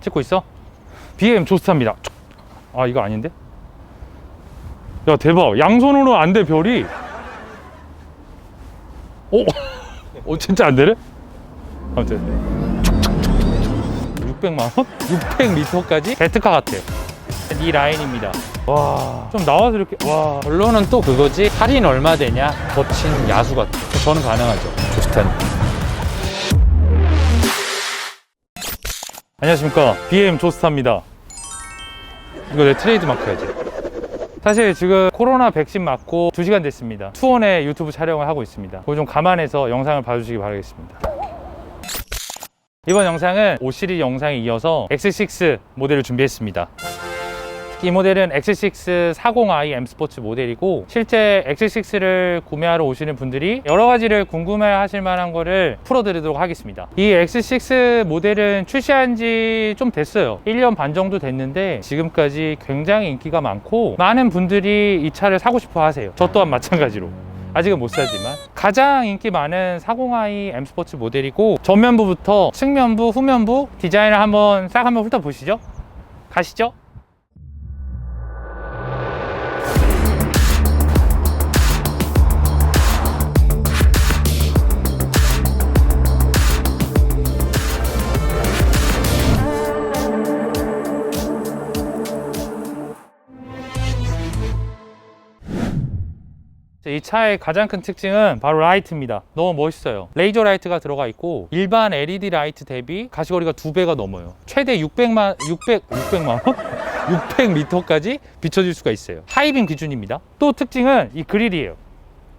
찍고 있어? BM 조스타입니다. 아 이거 아닌데? 야 대박 양손으로 안 돼 별이 오, 오 진짜 안 되네? 아무튼 600만 원? 600m까지 베트카 같아요. 이 라인입니다. 와, 좀 나와서 이렇게 와, 결론은 또 그거지 할인 얼마 되냐 거친 야수 같아 저는 가능하죠 조스탄 안녕하십니까. BM 조스타입니다. 이거 내 트레이드 마크야지. 사실 지금 코로나 백신 맞고 2시간 됐습니다. 투원의 유튜브 촬영을 하고 있습니다. 그거 좀 감안해서 영상을 봐주시기 바라겠습니다. 이번 영상은 5시리즈 영상에 이어서 X6 모델을 준비했습니다 이 모델은 X6 40i M 스포츠 모델이고 실제 X6를 구매하러 오시는 분들이 여러 가지를 궁금해 하실 만한 거를 풀어드리도록 하겠습니다. 이 X6 모델은 출시한 지 좀 됐어요. 1년 반 정도 됐는데 지금까지 굉장히 인기가 많고 많은 분들이 이 차를 사고 싶어 하세요. 저 또한 마찬가지로. 아직은 못 사지만 가장 인기 많은 40i M 스포츠 모델이고 전면부부터 측면부, 후면부 디자인을 한번 싹 한번 훑어보시죠. 가시죠. 이 차의 가장 큰 특징은 바로 라이트입니다. 너무 멋있어요. 레이저 라이트가 들어가 있고 일반 LED 라이트 대비 가시거리가 두 배가 넘어요. 최대 600만 600 600만 원? 600m까지 비춰질 수가 있어요. 하이빔 기준입니다. 또 특징은 이 그릴이에요.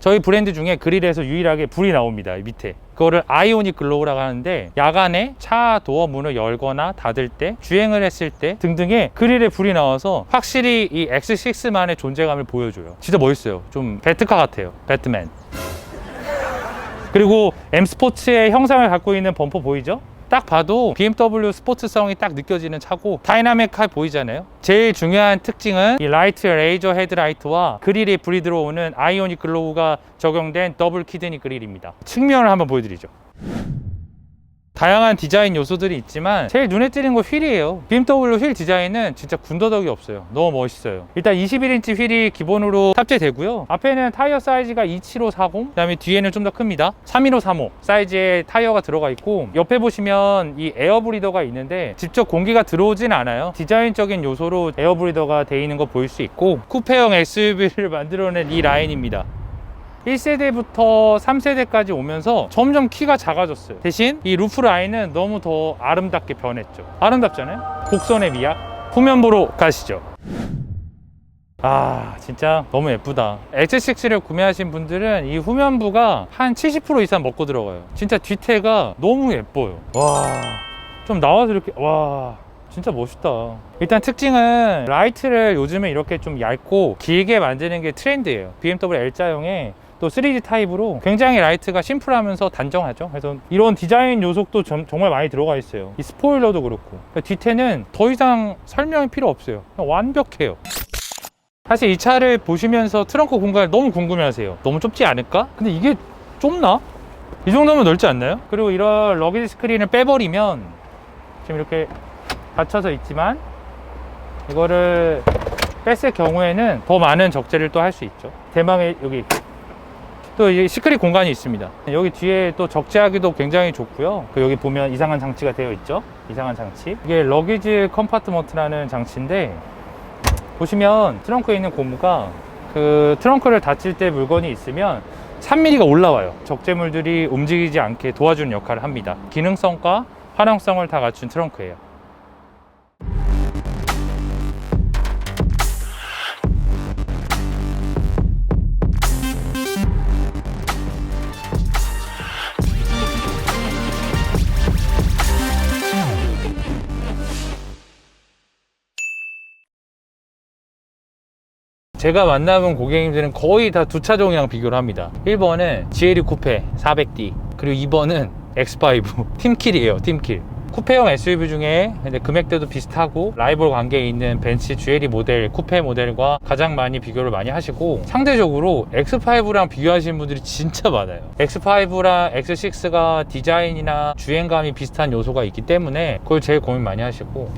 저희 브랜드 중에 그릴에서 유일하게 불이 나옵니다. 이 밑에. 그거를 아이오닉 글로우라고 하는데 야간에 차 도어 문을 열거나 닫을 때 주행을 했을 때 등등의 그릴에 불이 나와서 확실히 이 X6만의 존재감을 보여줘요. 진짜 멋있어요. 좀 배트카 같아요. 배트맨. 그리고 M 스포츠의 형상을 갖고 있는 범퍼 보이죠? 딱 봐도 BMW 스포츠성이 딱 느껴지는 차고 다이나믹하게 보이잖아요. 제일 중요한 특징은 이 라이트 레이저 헤드라이트와 그릴에 불이 들어오는 아이오닉 글로우가 적용된 더블 키드니 그릴입니다. 측면을 한번 보여드리죠. 다양한 디자인 요소들이 있지만 제일 눈에 띄는 건 휠이에요. BMW 휠 디자인은 진짜 군더더기 없어요. 너무 멋있어요. 일단 21인치 휠이 기본으로 탑재되고요. 앞에는 타이어 사이즈가 27540, 그다음에 뒤에는 좀 더 큽니다. 31535 사이즈의 타이어가 들어가 있고 옆에 보시면 이 에어 브리더가 있는데 직접 공기가 들어오진 않아요. 디자인적인 요소로 에어 브리더가 돼 있는 거 보일 수 있고 쿠페형 SUV를 만들어낸 이 라인입니다. 1세대부터 3세대까지 오면서 점점 키가 작아졌어요. 대신 이 루프 라인은 너무 더 아름답게 변했죠. 아름답잖아요? 곡선의 미학. 후면부로 가시죠. 아, 진짜 너무 예쁘다. X6를 구매하신 분들은 이 후면부가 한 70% 이상 먹고 들어가요. 진짜 뒤태가 너무 예뻐요. 와, 좀 나와서 이렇게, 와. 진짜 멋있다. 일단 특징은 라이트를 요즘에 이렇게 좀 얇고 길게 만드는 게 트렌드예요. BMW L자형에 또 3D 타입으로 굉장히 라이트가 심플하면서 단정하죠. 그래서 이런 디자인 요소도 점- 정말 많이 들어가 있어요. 이 스포일러도 그렇고. 그러니까 뒤태는 더 이상 설명이 필요 없어요. 완벽해요. 사실 이 차를 보시면서 트렁크 공간을 너무 궁금해 하세요. 너무 좁지 않을까? 근데 이게 좁나? 이 정도면 넓지 않나요? 그리고 이런 러기지 스크린을 빼버리면 지금 이렇게 닫혀서 있지만 이거를 뺐을 경우에는 더 많은 적재를 또 할 수 있죠. 대망의 여기 또이 시크릿 공간이 있습니다. 여기 뒤에 또 적재하기도 굉장히 좋고요. 그 여기 보면 이상한 장치가 되어 있죠. 이상한 장치. 이게 러기지 컴파트먼트라는 장치인데 보시면 트렁크에 있는 고무가 그 트렁크를 닫힐 때 물건이 있으면 3mm가 올라와요. 적재물들이 움직이지 않게 도와주는 역할을 합니다. 기능성과 활용성을 다 갖춘 트렁크예요. 제가 만나본 고객님들은 거의 다 두 차종이랑 비교를 합니다. 1번은 GLE 쿠페 400D 그리고 2번은 X5 팀킬이에요 팀킬 쿠페형 SUV 중에 근데 금액대도 비슷하고 라이벌 관계에 있는 벤츠 GLE 모델, 쿠페 모델과 가장 많이 비교를 많이 하시고 상대적으로 X5랑 비교하시는 분들이 진짜 많아요. X5랑 X6가 디자인이나 주행감이 비슷한 요소가 있기 때문에 그걸 제일 고민 많이 하시고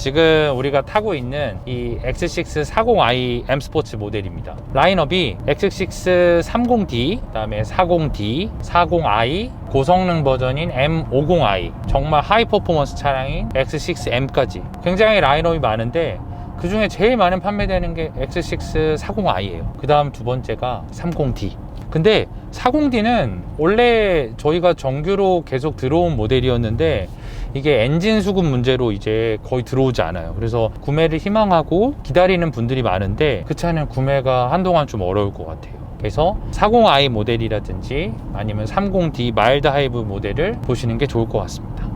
지금 우리가 타고 있는 이 X6 40i M 스포츠 모델입니다. 라인업이 X6 30D, 그다음에 40D, 40i, 고성능 버전인 M50i, 정말 하이 퍼포먼스 차량인 X6M까지 굉장히 라인업이 많은데 그 중에 제일 많은 판매되는 게 X6 40i예요. 그 다음 두 번째가 30D. 근데 40D는 원래 저희가 정규로 계속 들어온 모델이었는데 이게 엔진 수급 문제로 이제 거의 들어오지 않아요. 그래서 구매를 희망하고 기다리는 분들이 많은데 그 차는 구매가 한동안 좀 어려울 것 같아요. 그래서 40i 모델이라든지 아니면 30D 마일드 하이브 모델을 보시는 게 좋을 것 같습니다.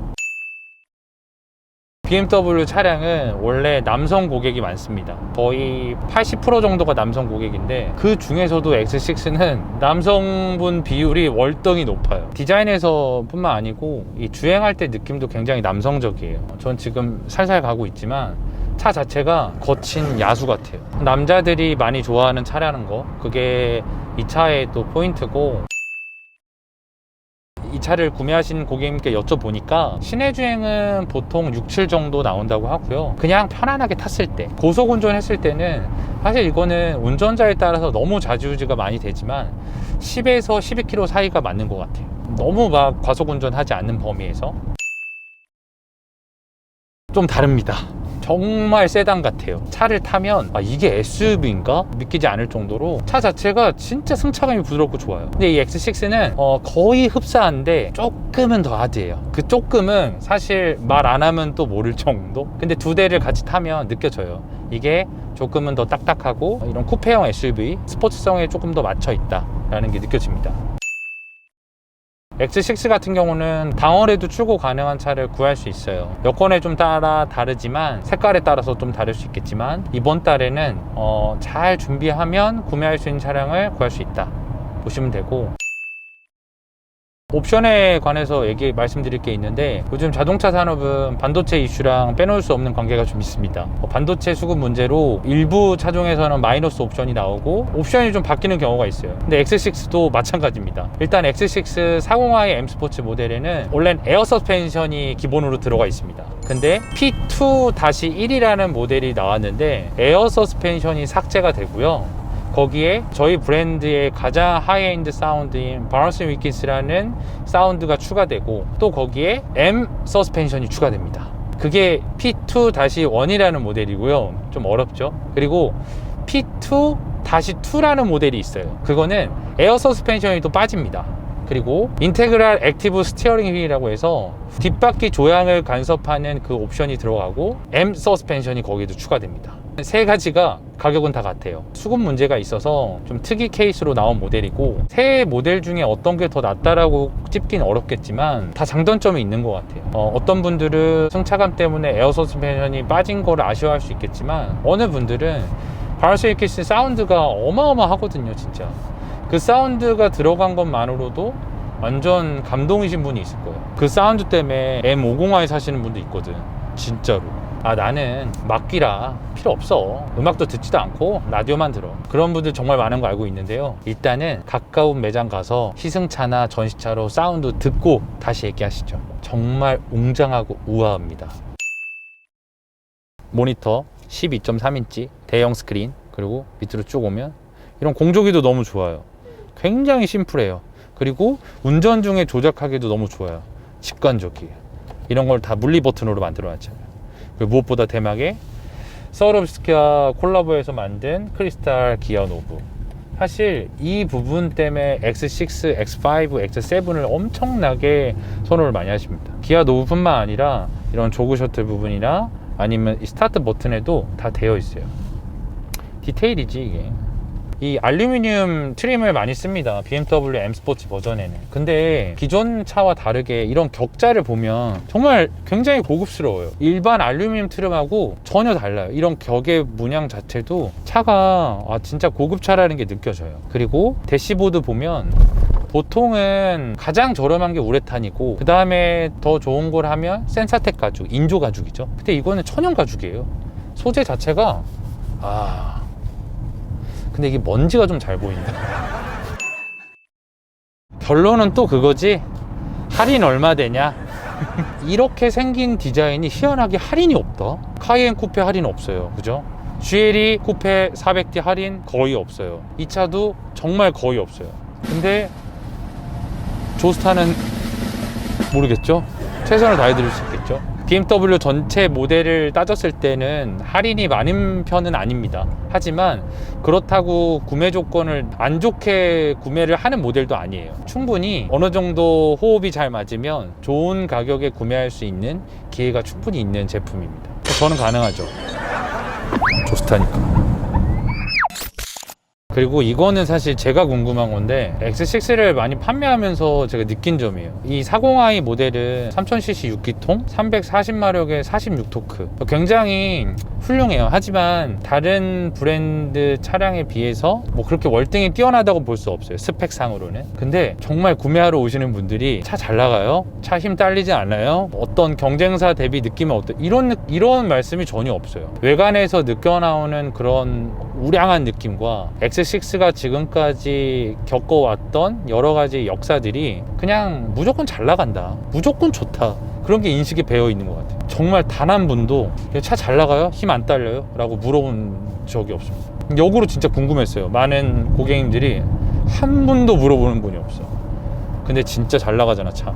BMW 차량은 원래 남성 고객이 많습니다. 거의 80% 정도가 남성 고객인데 그 중에서도 X6는 남성분 비율이 월등히 높아요. 디자인에서 뿐만 아니고 이 주행할 때 느낌도 굉장히 남성적이에요. 전 지금 살살 가고 있지만 차 자체가 거친 야수 같아요. 남자들이 많이 좋아하는 차라는 거 그게 이 차의 또 포인트고 이 차를 구매하신 고객님께 여쭤보니까 시내 주행은 보통 6, 7 정도 나온다고 하고요. 그냥 편안하게 탔을 때, 고속 운전했을 때는 사실 이거는 운전자에 따라서 너무 좌지우지가 많이 되지만 10에서 12km 사이가 맞는 것 같아요. 너무 막 과속 운전하지 않는 범위에서 좀 다릅니다. 정말 세단 같아요. 차를 타면 아, 이게 SUV인가 믿기지 않을 정도로 차 자체가 진짜 승차감이 부드럽고 좋아요. 근데 이 X6는 어, 거의 흡사한데 조금은 더 하드해요. 그 조금은 사실 말 안 하면 또 모를 정도. 근데 두 대를 같이 타면 느껴져요. 이게 조금은 더 딱딱하고 이런 쿠페형 SUV 스포츠성에 조금 더 맞춰 있다라는 게 느껴집니다. X6 같은 경우는 당월에도 출고 가능한 차를 구할 수 있어요. 여건에 좀 따라 다르지만 색깔에 따라서 좀 다를 수 있겠지만 이번 달에는 어, 잘 준비하면 구매할 수 있는 차량을 구할 수 있다 보시면 되고 옵션에 관해서 얘기 말씀드릴 게 있는데 요즘 자동차 산업은 반도체 이슈랑 빼놓을 수 없는 관계가 좀 있습니다. 어, 반도체 수급 문제로 일부 차종에서는 마이너스 옵션이 나오고 옵션이 좀 바뀌는 경우가 있어요. 근데 X6도 마찬가지입니다. 일단 X6 40i M 스포츠 모델에는 원래 에어 서스펜션이 기본으로 들어가 있습니다. 근데 P2-1이라는 모델이 나왔는데 에어 서스펜션이 삭제가 되고요. 거기에 저희 브랜드의 가장 하이엔드 사운드인 바런스 위키스라는 사운드가 추가되고 또 거기에 M 서스펜션이 추가됩니다. 그게 P2-1이라는 모델이고요. 좀 어렵죠? 그리고 P2-2라는 모델이 있어요. 그거는 에어 서스펜션이 또 빠집니다. 그리고 인테그랄 액티브 스티어링 휠이라고 해서 뒷바퀴 조향을 간섭하는 그 옵션이 들어가고 M 서스펜션이 거기도 추가됩니다. 세 가지가 가격은 다 같아요. 수급 문제가 있어서 좀 특이 케이스로 나온 모델이고 세 모델 중에 어떤 게 더 낫다라고 찝긴 어렵겠지만 다 장단점이 있는 것 같아요. 어, 떤 분들은 승차감 때문에 에어 서스펜션이 빠진 거를 아쉬워할 수 있겠지만 어느 분들은 바르셀키스 사운드가 어마어마하거든요, 진짜. 그 사운드가 들어간 것만으로도 완전 감동이신 분이 있을 거예요. 그 사운드 때문에 M50i 사시는 분도 있거든. 진짜로. 아, 나는 막기라 필요 없어. 음악도 듣지도 않고 라디오만 들어. 그런 분들 정말 많은 거 알고 있는데요. 일단은 가까운 매장 가서 시승차나 전시차로 사운드 듣고 다시 얘기하시죠. 정말 웅장하고 우아합니다. 모니터 12.3인치 대형 스크린 그리고 밑으로 쭉 오면 이런 공조기도 너무 좋아요. 굉장히 심플해요. 그리고 운전 중에 조작하기도 너무 좋아요. 직관적이에요. 이런 걸 다 물리 버튼으로 만들어 놨잖아요. 무엇보다 대망의 서럽스키와 콜라보해서 만든 크리스탈 기어 노브. 사실 이 부분 때문에 X6, X5, X7을 엄청나게 선호를 많이 하십니다. 기아 노브뿐만 아니라 이런 조그 셔틀 부분이나 아니면 이 스타트 버튼에도 다 되어 있어요. 디테일이지 이게. 이 알루미늄 트림을 많이 씁니다. BMW M 스포츠 버전에는. 근데 기존 차와 다르게 이런 격자를 보면 정말 굉장히 고급스러워요. 일반 알루미늄 트림하고 전혀 달라요. 이런 격의 문양 자체도 차가 아, 진짜 고급차라는 게 느껴져요. 그리고 대시보드 보면 보통은 가장 저렴한 게 우레탄이고 그 다음에 더 좋은 걸 하면 센사텍 가죽, 인조 가죽이죠. 근데 이거는 천연 가죽이에요. 소재 자체가 아 근데 이게 먼지가 좀 잘 보인다. 결론은 또 그거지. 할인 얼마 되냐? 이렇게 생긴 디자인이 희한하게 할인이 없다. 카이엔 쿠페 할인 없어요. 그죠? GLE 쿠페 400D 할인 거의 없어요. 이 차도 정말 거의 없어요. 근데 조스타는 모르겠죠? 최선을 다해드릴 수? BMW 전체 모델을 따졌을 때는 할인이 많은 편은 아닙니다. 하지만 그렇다고 구매 조건을 안 좋게 구매를 하는 모델도 아니에요. 충분히 어느 정도 호흡이 잘 맞으면 좋은 가격에 구매할 수 있는 기회가 충분히 있는 제품입니다. 저는 가능하죠. 조스타니까. 그리고 이거는 사실 제가 궁금한 건데 X6를 많이 판매하면서 제가 느낀 점이에요 이 40i 모델은 3000cc 6기통 340마력의 46토크 굉장히 훌륭해요 하지만 다른 브랜드 차량에 비해서 뭐 그렇게 월등히 뛰어나다고 볼 수 없어요 스펙상으로는 근데 정말 구매하러 오시는 분들이 차 잘 나가요? 차 힘 딸리지 않아요? 어떤 경쟁사 대비 느낌은 어때? 이런 느- 이런 말씀이 전혀 없어요 외관에서 느껴나오는 그런 우량한 느낌과 X6가 지금까지 겪어왔던 여러 가지 역사들이 그냥 무조건 잘 나간다. 무조건 좋다. 그런 게 인식이 배어 있는 것 같아요. 정말 단 한 분도 차 잘 나가요? 힘 안 딸려요? 라고 물어본 적이 없습니다. 역으로 진짜 궁금했어요. 많은 고객님들이 한 분도 물어보는 분이 없어. 근데 진짜 잘 나가잖아, 차.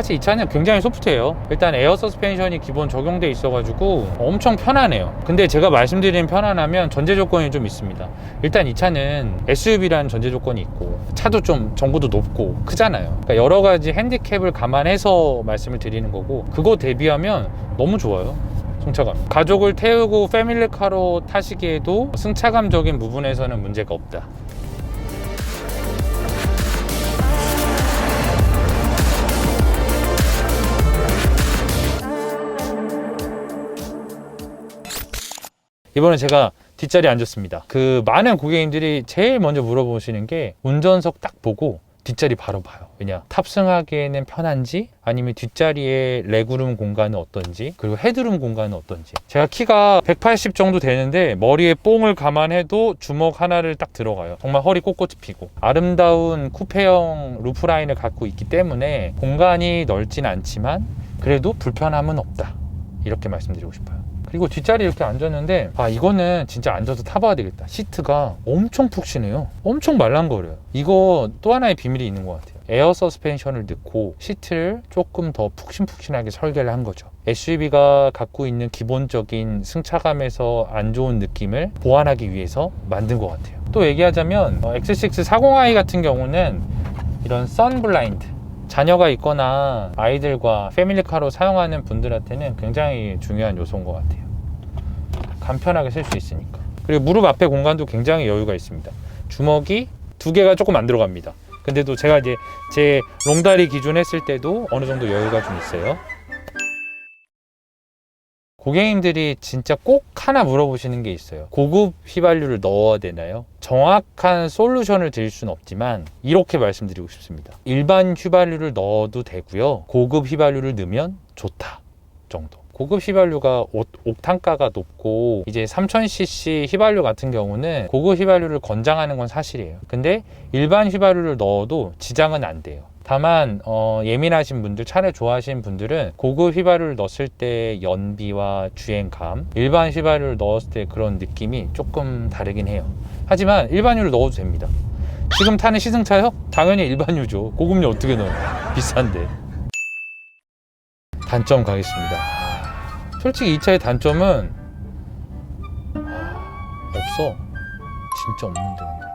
사실 이 차는 굉장히 소프트해요. 일단 에어 서스펜션이 기본 적용돼 있어 가지고 엄청 편하네요. 근데 제가 말씀드린 편안하면 전제 조건이 좀 있습니다. 일단 이 차는 SUV라는 전제 조건이 있고 차도 좀 정보도 높고 크잖아요. 그러니까 여러 가지 핸디캡을 감안해서 말씀을 드리는 거고 그거 대비하면 너무 좋아요. 승차감. 가족을 태우고 패밀리카로 타시기에도 승차감적인 부분에서는 문제가 없다. 이번에 제가 뒷자리에 앉았습니다. 그 많은 고객님들이 제일 먼저 물어보시는 게 운전석 딱 보고 뒷자리 바로 봐요. 왜냐? 탑승하기에는 편한지 아니면 뒷자리에 레그룸 공간은 어떤지 그리고 헤드룸 공간은 어떤지. 제가 키가 180 정도 되는데 머리에 뽕을 감안해도 주먹 하나를 딱 들어가요. 정말 허리 꼿꼿이 피고. 아름다운 쿠페형 루프라인을 갖고 있기 때문에 공간이 넓진 않지만 그래도 불편함은 없다. 이렇게 말씀드리고 싶어요 그리고 뒷자리 이렇게 앉았는데 아 이거는 진짜 앉아서 타봐야 되겠다. 시트가 엄청 푹신해요. 엄청 말랑거려요. 이거 또 하나의 비밀이 있는 것 같아요. 에어 서스펜션을 넣고 시트를 조금 더 푹신푹신하게 설계를 한 거죠. SUV가 갖고 있는 기본적인 승차감에서 안 좋은 느낌을 보완하기 위해서 만든 것 같아요. 또 얘기하자면 어, X6 40i 같은 경우는 이런 선 블라인드 자녀가 있거나 아이들과 패밀리카로 사용하는 분들한테는 굉장히 중요한 요소인 것 같아요. 간편하게 쓸 수 있으니까. 그리고 무릎 앞에 공간도 굉장히 여유가 있습니다. 주먹이 두 개가 조금 안 들어갑니다. 근데도 제가 이제 제 롱다리 기준 했을 때도 어느 정도 여유가 좀 있어요. 고객님들이 진짜 꼭 하나 물어보시는 게 있어요. 고급 휘발유를 넣어야 되나요? 정확한 솔루션을 드릴 수는 없지만 이렇게 말씀드리고 싶습니다. 일반 휘발유를 넣어도 되고요. 고급 휘발유를 넣으면 좋다 정도. 고급 휘발유가 옥- 옥탄가가 높고 이제 3000cc 휘발유 같은 경우는 고급 휘발유를 권장하는 건 사실이에요. 근데 일반 휘발유를 넣어도 지장은 안 돼요. 다만 어, 예민하신 분들 차를 좋아하시는 분들은 고급 휘발유를 넣었을 때 연비와 주행감 일반 휘발유를 넣었을 때 그런 느낌이 조금 다르긴 해요. 하지만 일반유를 넣어도 됩니다. 지금 타는 시승차요? 당연히 일반유죠. 고급유 어떻게 넣어요? 비싼데. 단점 가겠습니다. 솔직히 이 차의 단점은 아, 없어. 진짜 없는데.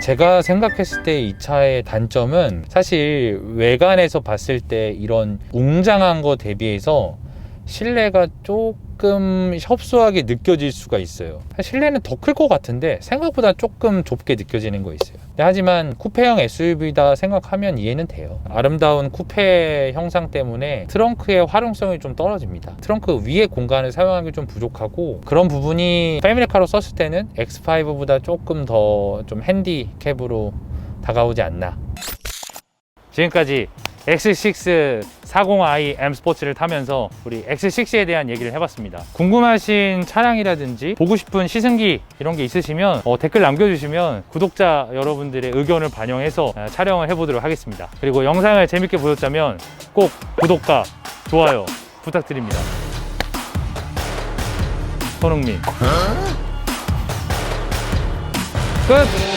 제가 생각했을 때 이 차의 단점은 사실 외관에서 봤을 때 이런 웅장한 거 대비해서 실내가 조금 조금 협소하게 느껴질 수가 있어요. 실내는 더 클 것 같은데 생각보다 조금 좁게 느껴지는 거 있어요. 하지만 쿠페형 SUV다 생각하면 이해는 돼요. 아름다운 쿠페 형상 때문에 트렁크의 활용성이 좀 떨어집니다. 트렁크 위에 공간을 사용하기 좀 부족하고 그런 부분이 패밀리카로 썼을 때는 X5보다 조금 더 좀 핸디캡으로 다가오지 않나. 지금까지 X6 40i M 스포츠를 타면서 우리 X6에 대한 얘기를 해봤습니다. 궁금하신 차량이라든지 보고 싶은 시승기 이런 게 있으시면 어, 댓글 남겨주시면 구독자 여러분들의 의견을 반영해서 어, 촬영을 해보도록 하겠습니다. 그리고 영상을 재밌게 보셨다면 꼭 구독과 좋아요 부탁드립니다. 손흥민 끝!